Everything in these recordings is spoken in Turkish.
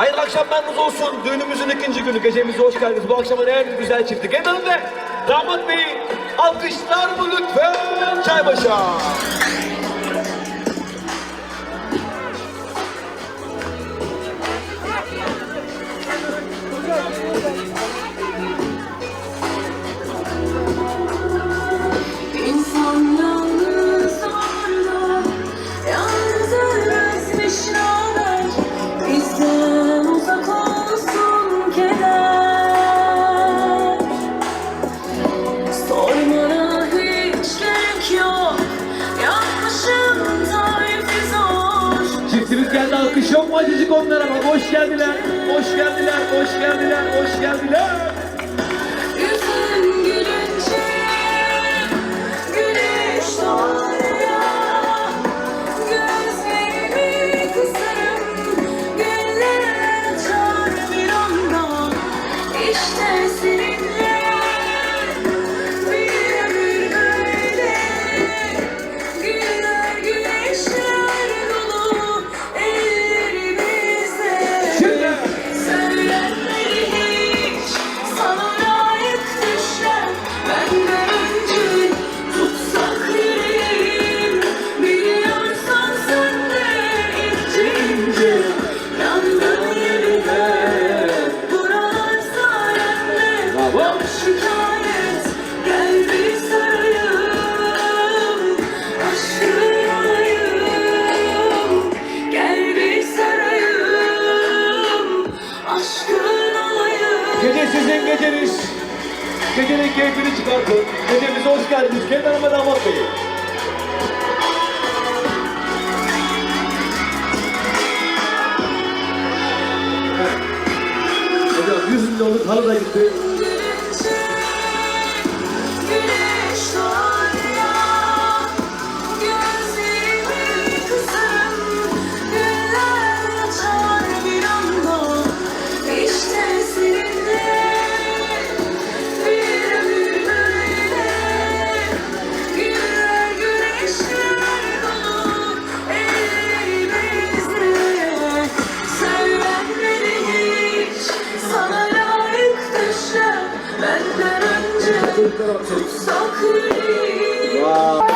Hayırlı akşamlarınız olsun. Düğünümüzün ikinci günü. Gecemize hoş geldiniz. Bu akşamın en güzel çifti. Gelin ve damat beyi alkışlar mı lütfen Çaybaş'a. Ülkende alkış yok mu acıcık onlara bak. Hoş geldiler, hoş geldiler, hoş geldiler, hoş geldiler. Gece sizin geceniz. Gecenin keyfini çıkartın. Gecemize hoş geldiniz. Kenan Hanım'a damat beyi. Hocam 100 milyonluk halı da gitti. 따라 와.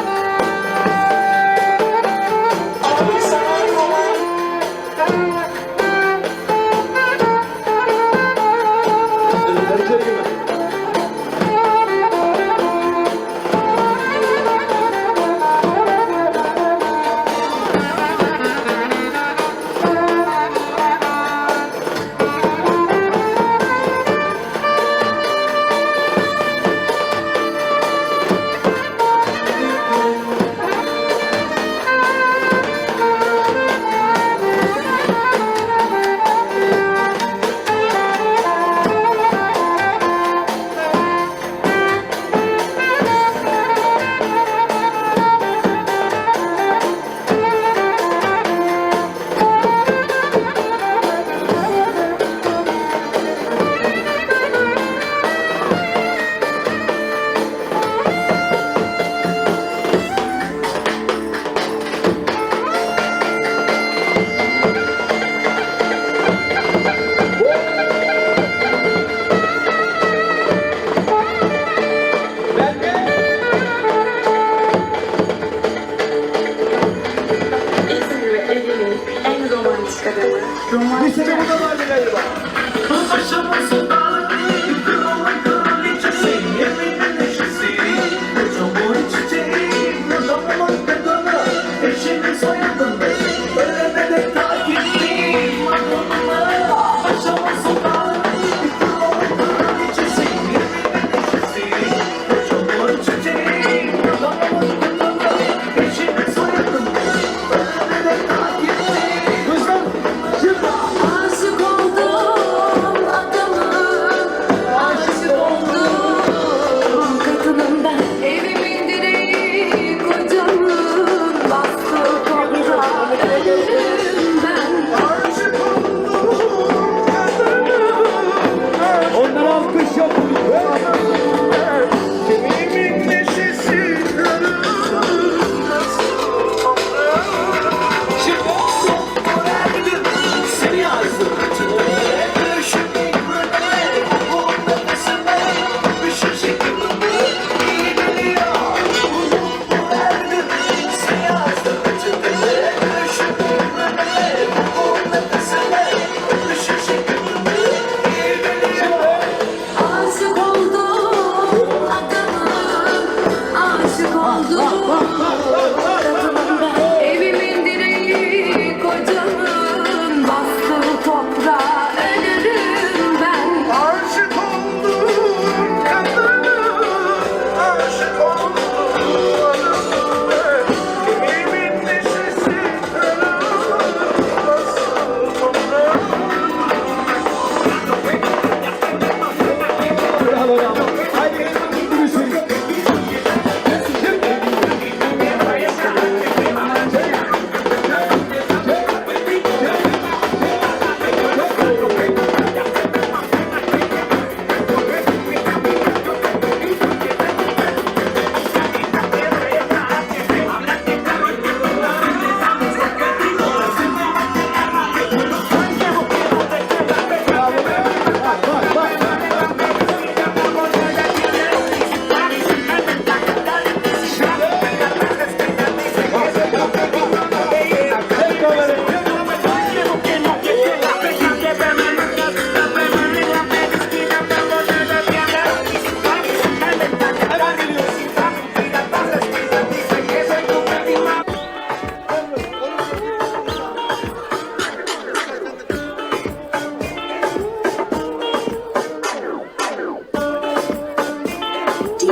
Bir sebebi de var galiba. Başımın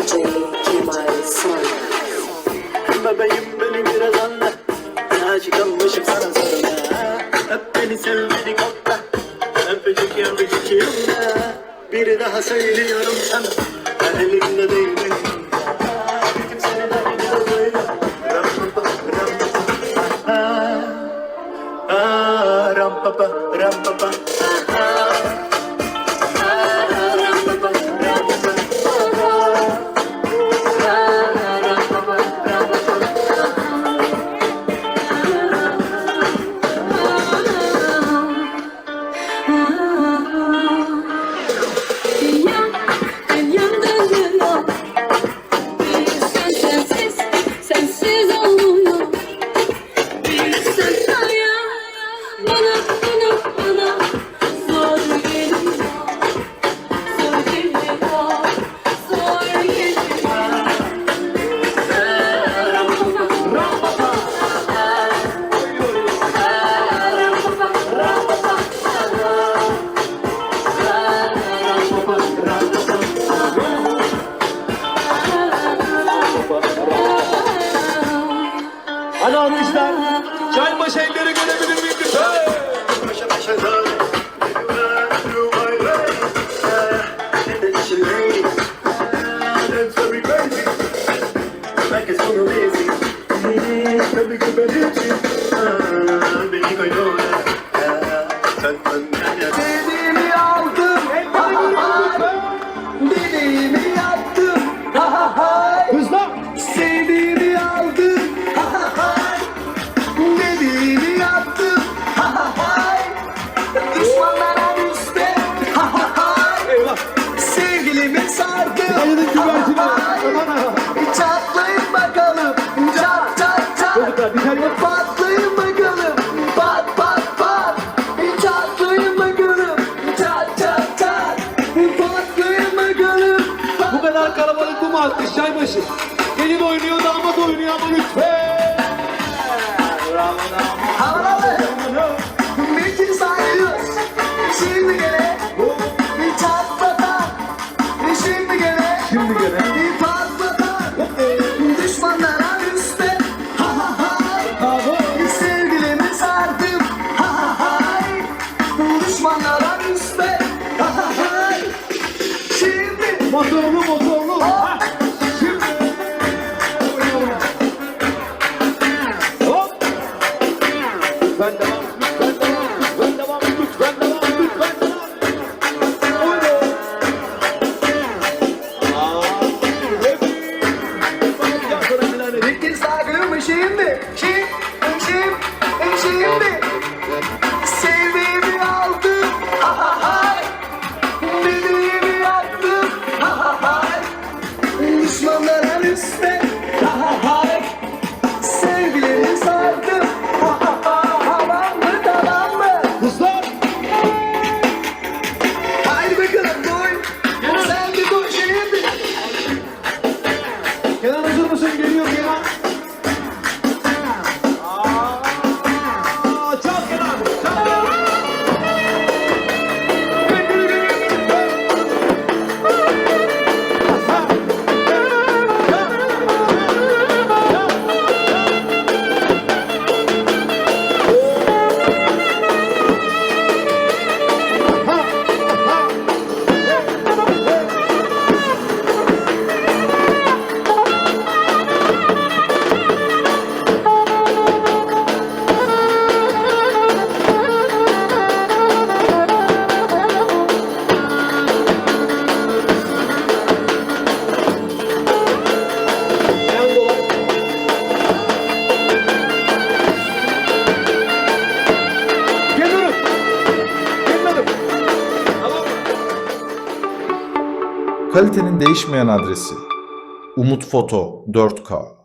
DJ Kemal Sana Bebeğim beni biraz anla. Aşıklanmışım sana sarına Öp beni sev beni kokla Bir daha söylüyorum sana. Ben elimde değil gonna be the Hadi patlayın bakalım Pat pat pat. Bir patlayın bakalım Tat tat tat Bir patlayın bakalım Bu kadar kalabalık bu mu? Kalitenin değişmeyen adresi. Umut Foto 4K